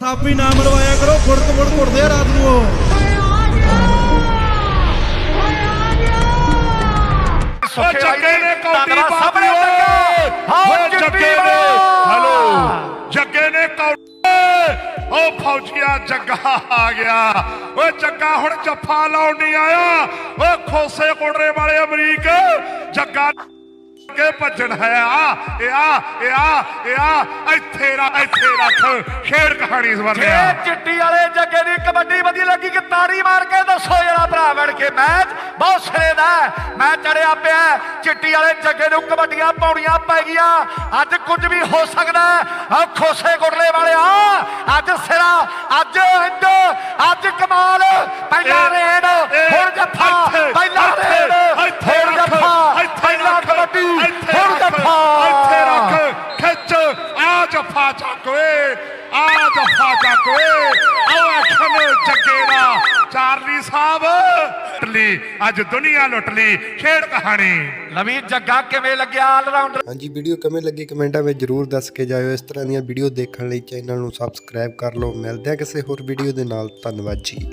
ਥਾਪੀ ਨਾ ਮਰਵਾਇਆ ਕਰੋ ਫੁੜਕ ਫੁੜ ਘੁੱਟਦੇ ਆ ਰਾਤ ਨੂੰ ਉਹ। ਉਹ ਜੱਗੇ ਨੇ ਕੌਡੀ ਧੰਨਵਾਦ ਪਾ ਸਾਹਮਣੇ ਦਿੱਤੀ ਓਏ ਹਾਂ, ਓਏ ਜੱਗੀ ਜੱਗੇ ਨੇ। ਵਾਹ। ਹੈਲੋ ਜੱਗੇ ਨੇ ਕੌਡੀ ਉਹ ਫੌਜੀਆ ਜੱਗਾ ਆ ਗਿਆ। ਓਏ ਜੱਗਾ ਹੁਣ ਜੱਫਾ ਲਾਉਣ ਨਹੀਂ ਆਇਆ। ਕੇ ਭੱਜਣ ਹੈ ਆ, ਇਹ ਆ ਇਹ ਆ ਇਹ ਆ, ਇੱਥੇ ਰੱਖ ਇੱਥੇ ਰੱਖ। ਖੇਡ ਕਹਾਣੀ ਜੇ ਸਵਰਨਿਆ ਚਿੱਟੀ ਵਾਲੇ ਜੱਗੇ ਦੀ ਕਬੱਡੀ ਵਧੀਆ ਲੱਗੀ ਕਿ ਤਾੜੀ ਮਾਰ ਕੇ ਦੱਸੋ ਜਿਹੜਾ ਭਰਾ ਬਣ ਕੇ ਮੈਚ। ਬਹੁਤ ਸਿਰੇ ਦਾ ਹੈ। ਮੈਂ ਚੜਿਆ ਪਿਆ ਚਿੱਟੀ ਵਾਲੇ ਜੱਗੇ ਨੂੰ ਕਬੱਡੀਆਂ ਪਾਉਣੀਆਂ ਪੈ ਗਈਆਂ। ਅੱਜ ਕੁਝ ਵੀ ਹੋ ਸਕਦਾ ਆ ਖੋਸੇ ਗੁਰਲੇ ਵਾਲਿਆ, ਅੱਜ ਸਿਰਾ, ਅੱਜ ਕਮਾਲ ਪਹਿਲਾ ਇਹ- ਰੇਡ ਇਹ ਹੁਣ ਜੱਫਾ ਇੱਥੇ- ਪਹਿਲਾ ਇੱਥੇ- ਰੇਡ ਇੱਥੇ ਹੁਣ ਰੱਖ, ਜੱਫਾ ਇੱਥੇ ਪਹਿਲਾ ਰੱਖ, ਕਬੱਡੀ ਇੱਥੇ ਹੁਣ ਰੱਖ, ਜੱਫਾ ਇੱਥੇ ਰੱਖ ਖਿੱਚ ਆ ਜੱਫਾ ਚੱਕ ਓਏ ਆ ਜੱਫਾ ਚੱਕ ਓਏ ਆਓ ਐਕਸ਼ਨ ਜੱਗੇ ਦਾ ਚਾਰਲੀ ਸਾਹਿਬ। ਲੁੱਟ ਲਈ ਅੱਜ ਦੁਨੀਆ ਲੁੱਟ ਲਈ ਖੇਡ ਕਹਾਣੀ। ਨਵੀਂ ਜੱਗਾ ਕਿਵੇਂ ਲੱਗਿਆ ਆਲ ਰਾਉਂਡਰ ਹਾਂਜੀ ਵੀਡੀਓ ਕਿਵੇਂ ਲੱਗੀ ਕਮੈਂਟਾਂ ਵਿੱਚ ਜਰੂਰ ਦੱਸ ਕੇ ਜਾਇਓ। ਇਸ ਤਰ੍ਹਾਂ ਦੀਆਂ ਵੀਡੀਓ ਦੇਖਣ ਲਈ ਚੈਨਲ ਨੂੰ ਸਬਸਕ੍ਰਾਈਬ ਕਰ ਲਓ। ਮਿਲਦੇ ਹਾਂ ਕਿਸੇ ਹੋਰ ਵੀਡੀਓ ਦੇ ਨਾਲ। ਧੰਨਵਾਦ ਜੀ।